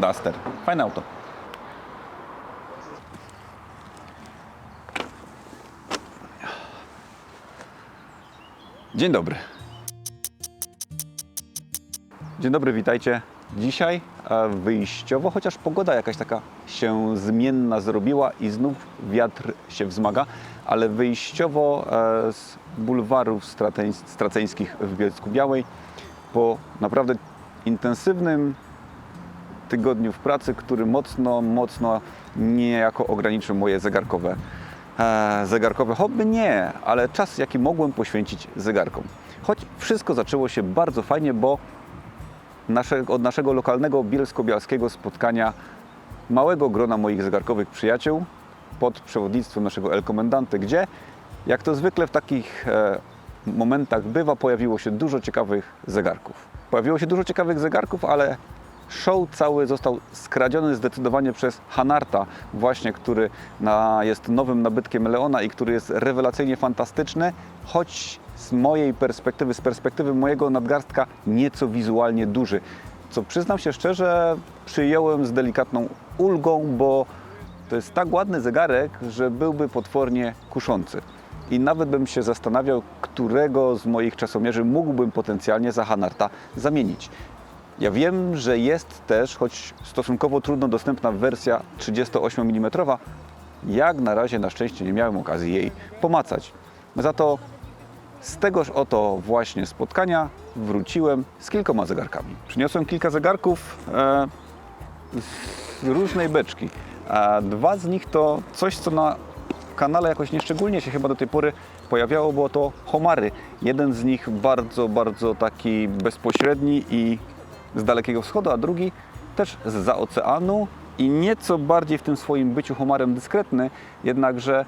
Duster. Fajne auto. Dzień dobry. Dzień dobry, witajcie. Dzisiaj wyjściowo, chociaż pogoda jakaś taka się zmienna zrobiła i znów wiatr się wzmaga, ale wyjściowo e, z bulwarów strateń- straceńskich w Bielsku Białej po naprawdę intensywnym tygodniu w pracy, który mocno, mocno niejako ograniczył moje zegarkowe, e, zegarkowe hobby. Nie, ale czas, jaki mogłem poświęcić zegarkom. Choć wszystko zaczęło się bardzo fajnie, bo nasze, od naszego lokalnego bielsko-bialskiego spotkania małego grona moich zegarkowych przyjaciół pod przewodnictwem naszego El Komendante, gdzie jak to zwykle w takich e, momentach bywa, pojawiło się dużo ciekawych zegarków. Pojawiło się dużo ciekawych zegarków, ale show cały został skradziony zdecydowanie przez Hanarta, właśnie który na, jest nowym nabytkiem Leona i który jest rewelacyjnie fantastyczny, choć z mojej perspektywy, z perspektywy mojego nadgarstka nieco wizualnie duży. Co przyznam się szczerze, przyjąłem z delikatną ulgą, bo to jest tak ładny zegarek, że byłby potwornie kuszący. I nawet bym się zastanawiał, którego z moich czasomierzy mógłbym potencjalnie za Hanarta zamienić. Ja wiem, że jest też, choć stosunkowo trudno dostępna wersja 38 mm. Jak na razie na szczęście nie miałem okazji jej pomacać. Za to z tegoż oto właśnie spotkania wróciłem z kilkoma zegarkami. Przyniosłem kilka zegarków e, z różnej beczki. A dwa z nich to coś, co na kanale jakoś nieszczególnie się chyba do tej pory pojawiało, było to homary. Jeden z nich bardzo, bardzo taki bezpośredni i z Dalekiego Wschodu, a drugi też z oceanu i nieco bardziej w tym swoim byciu homarem dyskretny, jednakże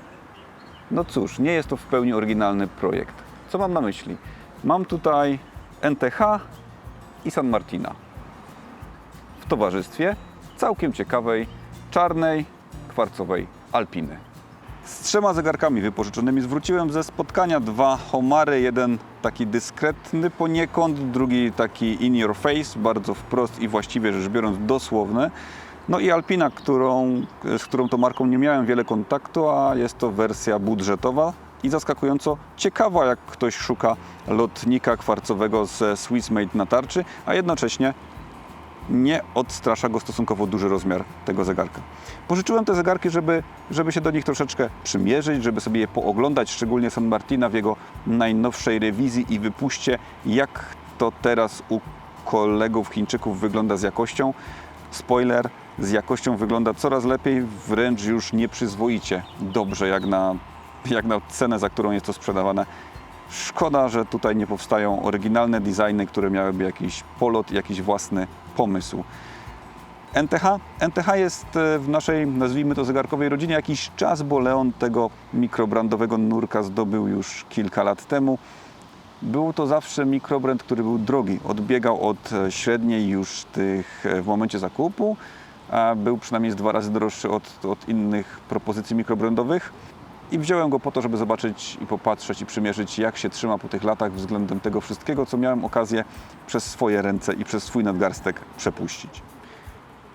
no cóż, nie jest to w pełni oryginalny projekt. Co mam na myśli? Mam tutaj NTH i San Martina w towarzystwie całkiem ciekawej, czarnej, kwarcowej Alpiny. Z trzema zegarkami wypożyczonymi zwróciłem ze spotkania dwa homary, jeden taki dyskretny poniekąd, drugi taki in your face, bardzo wprost i właściwie rzecz biorąc dosłowny. No i Alpina, którą, z którą to marką nie miałem wiele kontaktu, a jest to wersja budżetowa i zaskakująco ciekawa, jak ktoś szuka lotnika kwarcowego ze Swissmade na tarczy, a jednocześnie nie odstrasza go stosunkowo duży rozmiar tego zegarka. Pożyczyłem te zegarki, żeby, żeby się do nich troszeczkę przymierzyć, żeby sobie je pooglądać, szczególnie San Martina w jego najnowszej rewizji i wypuście, jak to teraz u kolegów Chińczyków wygląda z jakością. Spoiler, z jakością wygląda coraz lepiej, wręcz już nieprzyzwoicie dobrze, jak na, jak na cenę, za którą jest to sprzedawane. Szkoda, że tutaj nie powstają oryginalne designy, które miałyby jakiś polot, jakiś własny pomysł. NTH? NTH jest e, w naszej, nazwijmy to, zegarkowej rodzinie jakiś czas, bo Leon tego mikrobrandowego nurka zdobył już kilka lat temu. Był to zawsze mikrobrand, który był drogi. Odbiegał od e, średniej już tych e, w momencie zakupu, a był przynajmniej dwa razy droższy od, od innych propozycji mikrobrandowych. I wziąłem go po to, żeby zobaczyć i popatrzeć i przymierzyć, jak się trzyma po tych latach względem tego wszystkiego, co miałem okazję przez swoje ręce i przez swój nadgarstek przepuścić.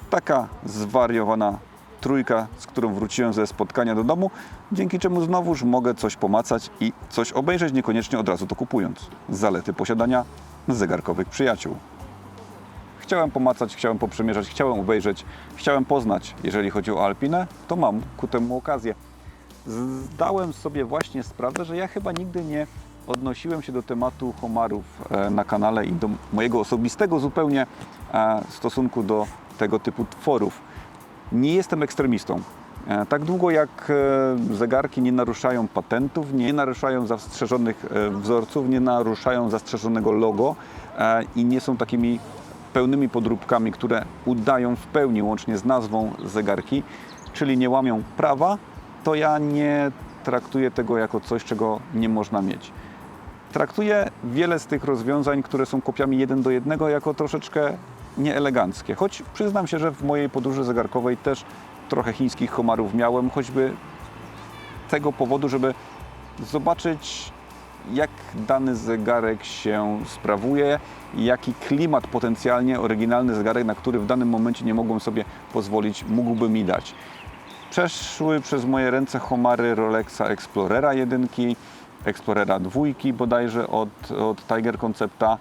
Taka zwariowana trójka, z którą wróciłem ze spotkania do domu, dzięki czemu znowuż mogę coś pomacać i coś obejrzeć, niekoniecznie od razu to kupując. Zalety posiadania zegarkowych przyjaciół. Chciałem pomacać, chciałem poprzemierzać, chciałem obejrzeć, chciałem poznać. Jeżeli chodzi o Alpinę, to mam ku temu okazję. Zdałem sobie właśnie sprawę, że ja chyba nigdy nie odnosiłem się do tematu homarów e, na kanale i do mojego osobistego zupełnie e, stosunku do tego typu tworów. Nie jestem ekstremistą. E, Tak długo jak zegarki nie naruszają patentów, nie naruszają zastrzeżonych wzorców, nie naruszają zastrzeżonego logo i nie są takimi pełnymi podróbkami, które udają w pełni, łącznie z nazwą zegarki, czyli nie łamią prawa, to ja nie traktuję tego jako coś, czego nie można mieć. Traktuję wiele z tych rozwiązań, które są kopiami jeden do jednego, jako troszeczkę nieeleganckie. Choć przyznam się, że w mojej podróży zegarkowej też trochę chińskich homarów miałem, choćby tego powodu, żeby zobaczyć jak dany zegarek się sprawuje, jaki klimat potencjalnie oryginalny zegarek, na który w danym momencie nie mogłem sobie pozwolić, mógłby mi dać. Przeszły przez moje ręce homary Rolexa Explorera 1, Explorera 2 bodajże od, od Tiger Concepta.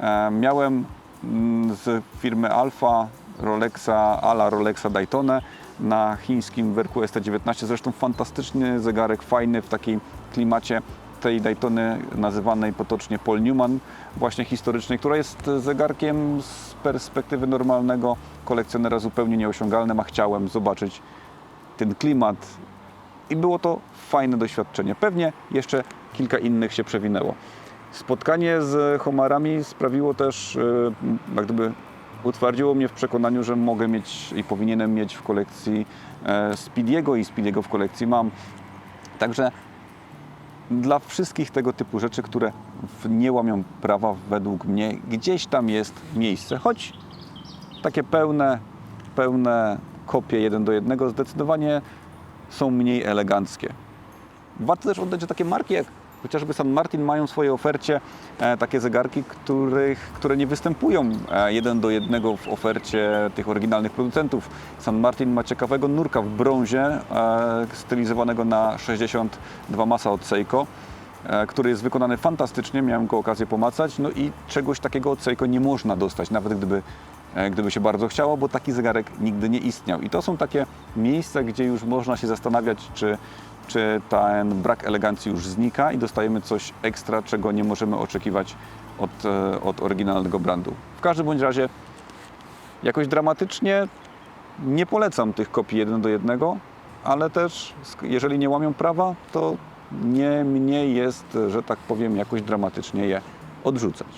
E, miałem mm, z firmy Alpha Rolexa, ala Rolexa Daytona na chińskim werku ST19. Zresztą fantastyczny zegarek, fajny w takiej klimacie tej Daytony nazywanej potocznie Paul Newman, właśnie historycznej, która jest zegarkiem z perspektywy normalnego kolekcjonera zupełnie nieosiągalnym, a chciałem zobaczyć ten klimat i było to fajne doświadczenie. Pewnie jeszcze kilka innych się przewinęło. Spotkanie z homarami sprawiło też, y, jak gdyby utwardziło mnie w przekonaniu, że mogę mieć i powinienem mieć w kolekcji e, Speediego i Speediego w kolekcji mam. Także dla wszystkich tego typu rzeczy, które nie łamią prawa, według mnie gdzieś tam jest miejsce, choć takie pełne, pełne kopie jeden do jednego zdecydowanie są mniej eleganckie. Warto też oddać, że takie marki jak chociażby San Martin mają w swojej ofercie e, takie zegarki, których, które nie występują e, jeden do jednego w ofercie tych oryginalnych producentów. San Martin ma ciekawego nurka w brązie, e, stylizowanego na 62 masa od Seiko, który jest wykonany fantastycznie, miałem go okazję pomacać, no i czegoś takiego od Seiko nie można dostać, nawet gdyby gdyby się bardzo chciało, bo taki zegarek nigdy nie istniał. I to są takie miejsca, gdzie już można się zastanawiać, czy, czy ten brak elegancji już znika i dostajemy coś ekstra, czego nie możemy oczekiwać od, e, od oryginalnego brandu. W każdym bądź razie jakoś dramatycznie nie polecam tych kopii jeden do jednego, ale też jeżeli nie łamią prawa, to nie mnie jest, że tak powiem, jakoś dramatycznie je odrzucać.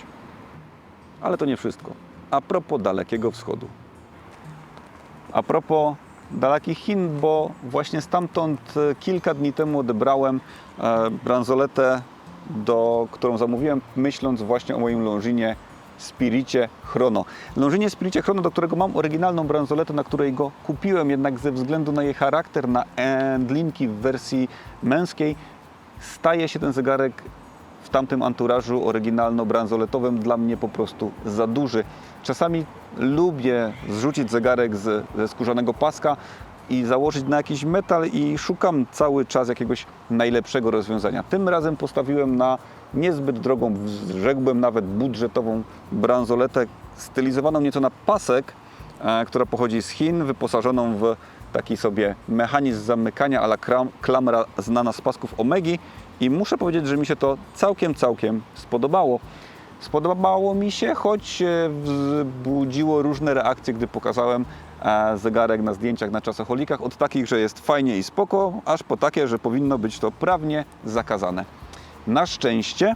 Ale to nie wszystko. A propos Dalekiego Wschodu. A propos dalekich Chin, bo właśnie stamtąd e, kilka dni temu odebrałem e, bransoletę, do, którą zamówiłem, myśląc właśnie o moim Longinie Spiricie Chrono. Longinie Spiricie Chrono, do którego mam oryginalną bransoletę, na której go kupiłem, jednak ze względu na jej charakter, na endlinki w wersji męskiej, staje się ten zegarek w tamtym anturażu oryginalno-bransoletowym dla mnie po prostu za duży. Czasami lubię zrzucić zegarek z, ze skórzanego paska i założyć na jakiś metal i szukam cały czas jakiegoś najlepszego rozwiązania. Tym razem postawiłem na niezbyt drogą, rzekłbym nawet budżetową bransoletę stylizowaną nieco na pasek, e, która pochodzi z Chin, wyposażoną w taki sobie mechanizm zamykania ala klamra znana z pasków Omegi i muszę powiedzieć, że mi się to całkiem, całkiem spodobało. Spodobało mi się, choć wzbudziło różne reakcje, gdy pokazałem e, zegarek na zdjęciach na czasoholikach, od takich, że jest fajnie i spoko, aż po takie, że powinno być to prawnie zakazane. Na szczęście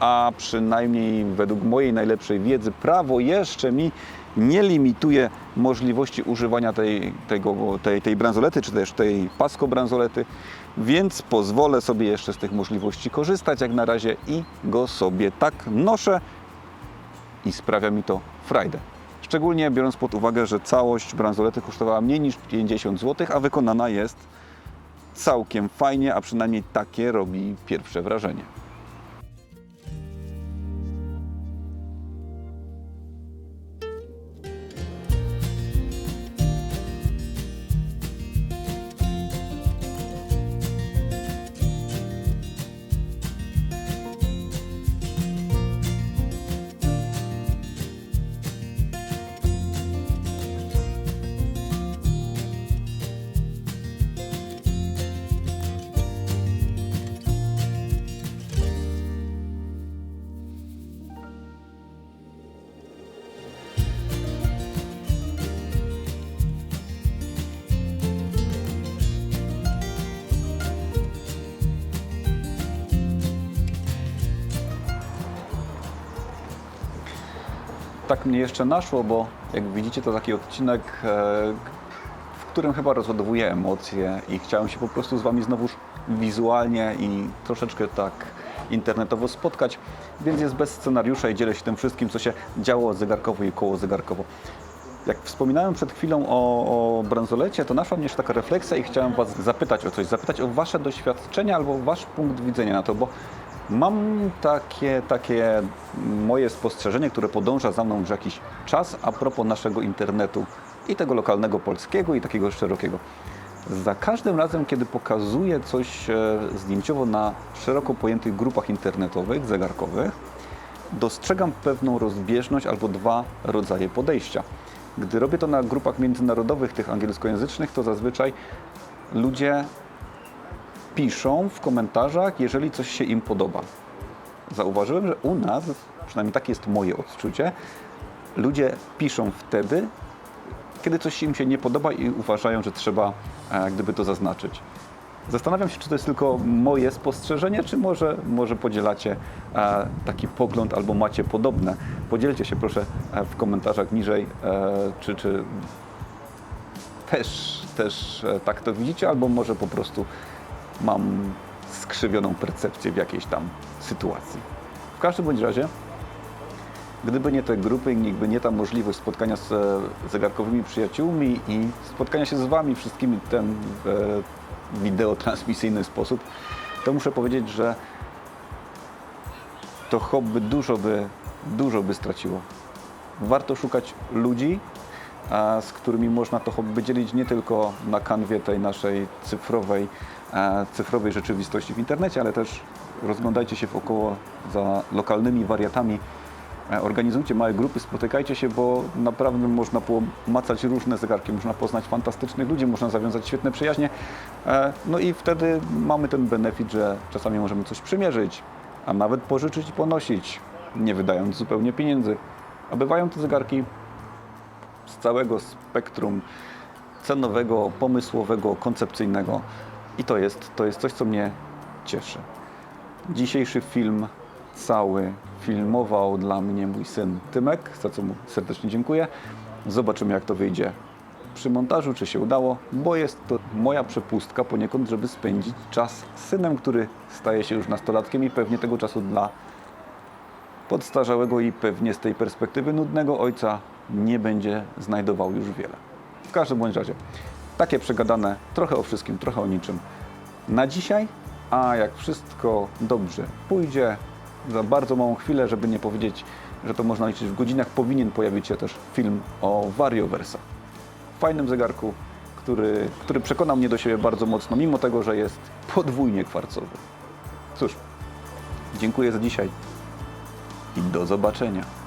a przynajmniej według mojej najlepszej wiedzy, prawo jeszcze mi nie limituje możliwości używania tej, tego, tej, tej bransolety, czy też tej pasko bransolety, więc pozwolę sobie jeszcze z tych możliwości korzystać jak na razie i go sobie tak noszę i sprawia mi to frajdę. Szczególnie biorąc pod uwagę, że całość bransolety kosztowała mniej niż 50 zł, a wykonana jest całkiem fajnie, a przynajmniej takie robi pierwsze wrażenie. Tak mnie jeszcze naszło, bo jak widzicie to taki odcinek, e, w którym chyba rozładowuję emocje i chciałem się po prostu z Wami znowuż wizualnie i troszeczkę tak internetowo spotkać, więc jest bez scenariusza i dzielę się tym wszystkim, co się działo zegarkowo i koło zegarkowo. Jak wspominałem przed chwilą o, o bransolecie, to naszła mnie jeszcze taka refleksja i chciałem Was zapytać o coś, zapytać o Wasze doświadczenia albo Wasz punkt widzenia na to, bo Mam takie, takie moje spostrzeżenie, które podąża za mną już jakiś czas a propos naszego internetu i tego lokalnego polskiego i takiego szerokiego. Za każdym razem, kiedy pokazuję coś e, zdjęciowo na szeroko pojętych grupach internetowych, zegarkowych, dostrzegam pewną rozbieżność albo dwa rodzaje podejścia. Gdy robię to na grupach międzynarodowych, tych angielskojęzycznych, to zazwyczaj ludzie piszą w komentarzach, jeżeli coś się im podoba. Zauważyłem, że u nas, przynajmniej takie jest moje odczucie, ludzie piszą wtedy, kiedy coś im się nie podoba i uważają, że trzeba e, gdyby to zaznaczyć. Zastanawiam się, czy to jest tylko moje spostrzeżenie, czy może, może podzielacie e, taki pogląd albo macie podobne. Podzielcie się proszę e, w komentarzach niżej, czy, czy też, też tak to widzicie, albo może po prostu mam skrzywioną percepcję w jakiejś tam sytuacji. W każdym bądź razie, gdyby nie te grupy, gdyby nie ta możliwość spotkania z e, zegarkowymi przyjaciółmi i spotkania się z Wami wszystkimi w ten e, wideotransmisyjny sposób, to muszę powiedzieć, że to hobby dużo by, dużo by straciło. Warto szukać ludzi, z którymi można to hobby dzielić nie tylko na kanwie tej naszej cyfrowej, e, cyfrowej rzeczywistości w internecie, ale też rozglądajcie się wokoło za lokalnymi wariatami. E, Organizujcie małe grupy, spotykajcie się, bo naprawdę można pomacać różne zegarki, można poznać fantastycznych ludzi, można zawiązać świetne przyjaźnie. E, No i wtedy mamy ten benefit, że czasami możemy coś przymierzyć, a nawet pożyczyć i ponosić, nie wydając zupełnie pieniędzy. A bywają te zegarki z całego spektrum cenowego, pomysłowego, koncepcyjnego. I to jest, to jest coś, co mnie cieszy. Dzisiejszy film cały filmował dla mnie mój syn Tymek, za co mu serdecznie dziękuję. Zobaczymy, jak to wyjdzie przy montażu, czy się udało, bo jest to moja przepustka poniekąd, żeby spędzić czas z synem, który staje się już nastolatkiem i pewnie tego czasu dla podstarzałego i pewnie z tej perspektywy nudnego ojca nie będzie znajdował już wiele. W każdym bądź razie, takie przegadane trochę o wszystkim, trochę o niczym na dzisiaj, a jak wszystko dobrze pójdzie, za bardzo małą chwilę, żeby nie powiedzieć, że to można liczyć w godzinach, powinien pojawić się też film o Varioversa. Fajnym zegarku, który, który przekonał mnie do siebie bardzo mocno, mimo tego, że jest podwójnie kwarcowy. Cóż, dziękuję za dzisiaj i do zobaczenia.